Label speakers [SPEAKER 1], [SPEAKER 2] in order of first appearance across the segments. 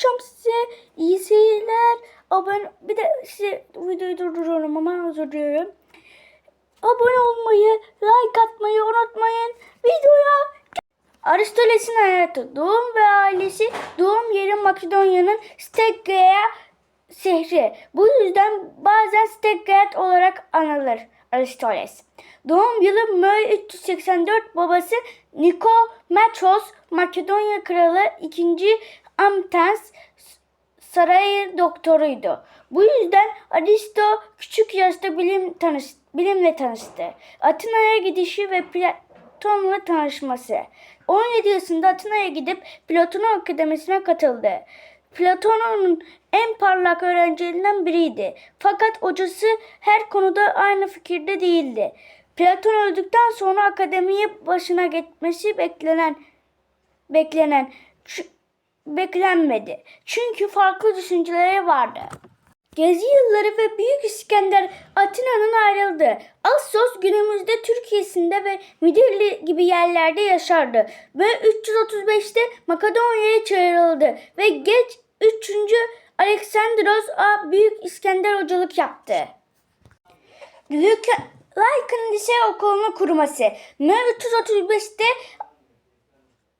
[SPEAKER 1] anlatacağım size. İyi seyirler. Abone bir de size videoyu durduruyorum ama özür diliyorum. Abone olmayı, like atmayı unutmayın. Videoya Aristoteles'in hayatı, doğum ve ailesi, doğum yeri Makedonya'nın Stegea şehri. Bu yüzden bazen Stegait olarak anılır Aristoteles. Doğum yılı Mö 384 babası Nikometros Makedonya kralı 2. Amtens saray doktoruydu. Bu yüzden Aristo küçük yaşta bilim tanış, bilimle tanıştı. Atina'ya gidişi ve Platon'la tanışması. 17 yaşında Atina'ya gidip Platon Akademisi'ne katıldı. Platon'un en parlak öğrencilerinden biriydi. Fakat hocası her konuda aynı fikirde değildi. Platon öldükten sonra akademiye başına geçmesi beklenen beklenen beklenmedi. Çünkü farklı düşünceleri vardı. Gezi yılları ve Büyük İskender Atina'nın ayrıldı. Assos günümüzde Türkiye'sinde ve Midilli gibi yerlerde yaşardı ve 335'te Makedonya'ya çağrıldı ve geç 3. Alexandros A. Büyük İskender hocalık yaptı. Lük- Lycan Lise Okulu'nu kurması. Mö 335'te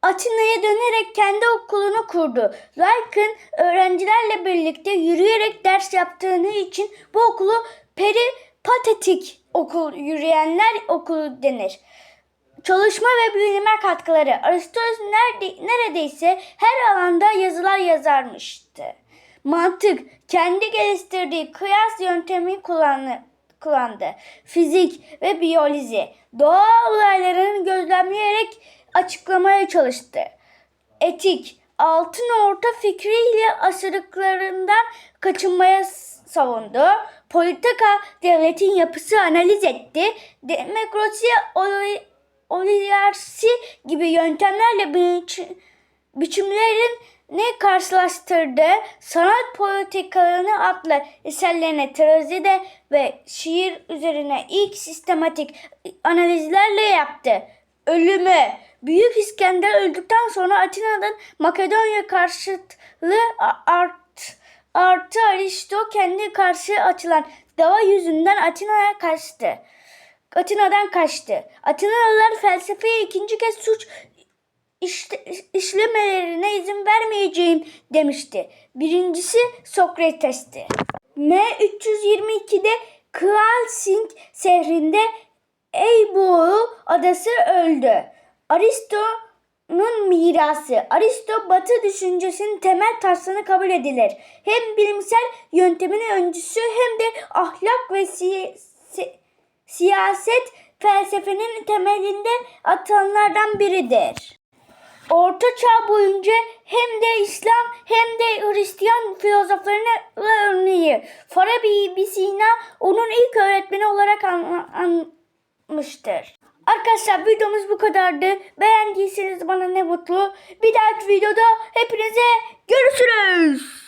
[SPEAKER 1] Atina'ya dönerek kendi okulunu kurdu. Lycan öğrencilerle birlikte yürüyerek ders yaptığını için bu okulu peripatetik okul yürüyenler okulu denir. Çalışma ve bilime katkıları. Aristoteles nerede, neredeyse her alanda yazılar yazarmıştı. Mantık, kendi geliştirdiği kıyas yöntemi kullandı kullandı. Fizik ve biyoloji, doğa olaylarını gözlemleyerek açıklamaya çalıştı. Etik, altın orta fikriyle aşırılıklarından kaçınmaya savundu. Politika, devletin yapısı analiz etti. Demokrasi, oli- oligarşi gibi yöntemlerle biç, biçimlerin ne karşılaştırdı? Sanat politikalarını adlı eserlerine trajedi ve şiir üzerine ilk sistematik analizlerle yaptı. Ölümü Büyük İskender öldükten sonra Atina'dan Makedonya karşıtlığı art, artı Aristo kendi karşı açılan dava yüzünden Atina'ya kaçtı. Atina'dan kaçtı. Atinalılar felsefeye ikinci kez suç işte, işlemelerine izin vermeyeceğim demişti. Birincisi Sokrates'ti. M 322'de Kvalsing şehrinde Eyboğu adası öldü. Aristo'nun mirası. Aristo batı düşüncesinin temel taslağını kabul edilir. Hem bilimsel yöntemin öncüsü hem de ahlak ve si- si- siyaset felsefenin temelinde atanlardan biridir. Orta Çağ boyunca hem de İslam hem de Hristiyan filozoflarının örneği. Farabi Sina onun ilk öğretmeni olarak an- anmıştır. Arkadaşlar videomuz bu kadardı. Beğendiyseniz bana ne mutlu. Bir dahaki videoda hepinize görüşürüz.